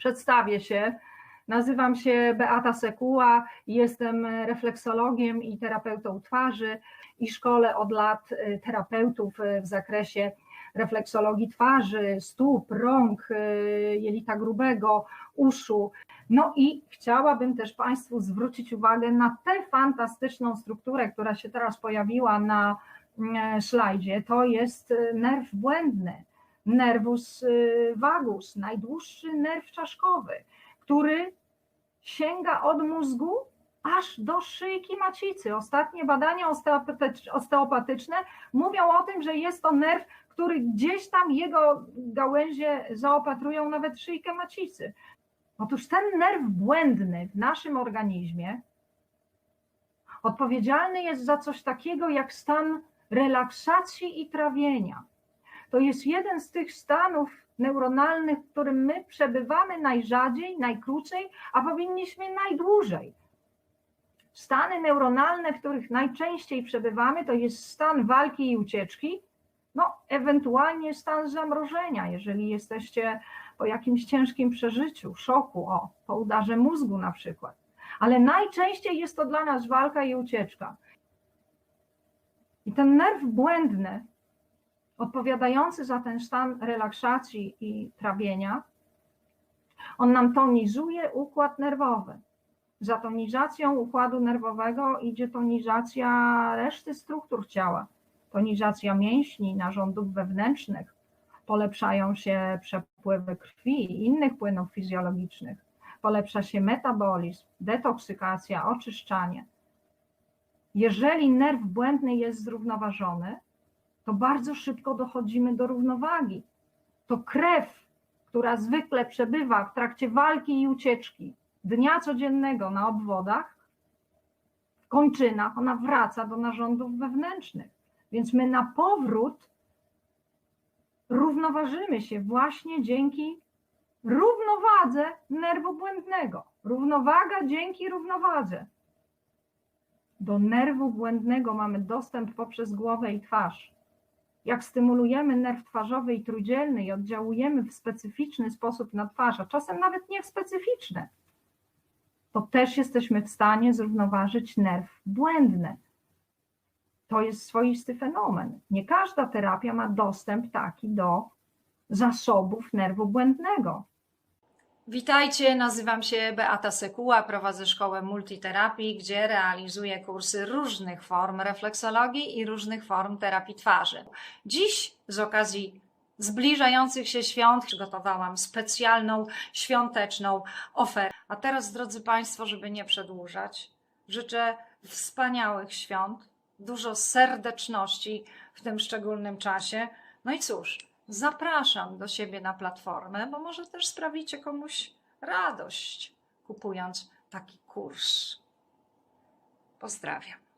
Przedstawię się. Nazywam się Beata Sekuła, jestem refleksologiem i terapeutą twarzy i szkole od lat y, terapeutów y, w zakresie refleksologii twarzy, stóp, rąk, y, jelita grubego, uszu. No i chciałabym też Państwu zwrócić uwagę na tę fantastyczną strukturę, która się teraz pojawiła na slajdzie. To jest nerw błędny, nervus vagus, najdłuższy nerw czaszkowy, który sięga od mózgu aż do szyjki macicy. Ostatnie badania osteopatyczne mówią o tym, że jest to nerw, który gdzieś tam jego gałęzie zaopatrują nawet szyjkę macicy. Otóż ten nerw błędny w naszym organizmie odpowiedzialny jest za coś takiego jak stan relaksacji i trawienia. To jest jeden z tych stanów neuronalnych, w którym my przebywamy najrzadziej, najkrócej, a powinniśmy najdłużej. Stany neuronalne, w których najczęściej przebywamy, to jest stan walki i ucieczki, no ewentualnie stan zamrożenia, jeżeli jesteście po jakimś ciężkim przeżyciu, szoku, o, po udarze mózgu na przykład. Ale najczęściej jest to dla nas walka i ucieczka. I ten nerw błędny, odpowiadający za ten stan relaksacji i trawienia, on nam tonizuje układ nerwowy. Za tonizacją układu nerwowego idzie tonizacja reszty struktur ciała, tonizacja mięśni, narządów wewnętrznych, polepszają się przepływy krwi i innych płynów fizjologicznych, polepsza się metabolizm, detoksykacja, oczyszczanie. Jeżeli nerw błędny jest zrównoważony, to bardzo szybko dochodzimy do równowagi. To krew, która zwykle przebywa w trakcie walki i ucieczki, dnia codziennego na obwodach, w kończynach, ona wraca do narządów wewnętrznych. Więc my na powrót równoważymy się właśnie dzięki równowadze nerwu błędnego. Równowaga dzięki równowadze. Do nerwu błędnego mamy dostęp poprzez głowę i twarz jak stymulujemy nerw twarzowy i trójdzielny i oddziałujemy w specyficzny sposób na twarz, a czasem nawet nie w specyficzny, to też jesteśmy w stanie zrównoważyć nerw błędny. To jest swoisty fenomen. Nie każda terapia ma dostęp taki do zasobów nerwu błędnego. Witajcie, nazywam się Beata Sekuła, prowadzę szkołę multiterapii, gdzie realizuję kursy różnych form refleksologii i różnych form terapii twarzy. Dziś z okazji zbliżających się świąt przygotowałam specjalną świąteczną ofertę. A teraz, drodzy Państwo, żeby nie przedłużać, życzę wspaniałych świąt, dużo serdeczności w tym szczególnym czasie. No i cóż, zapraszam do siebie na platformę, bo może też sprawicie komuś radość, kupując taki kurs. Pozdrawiam.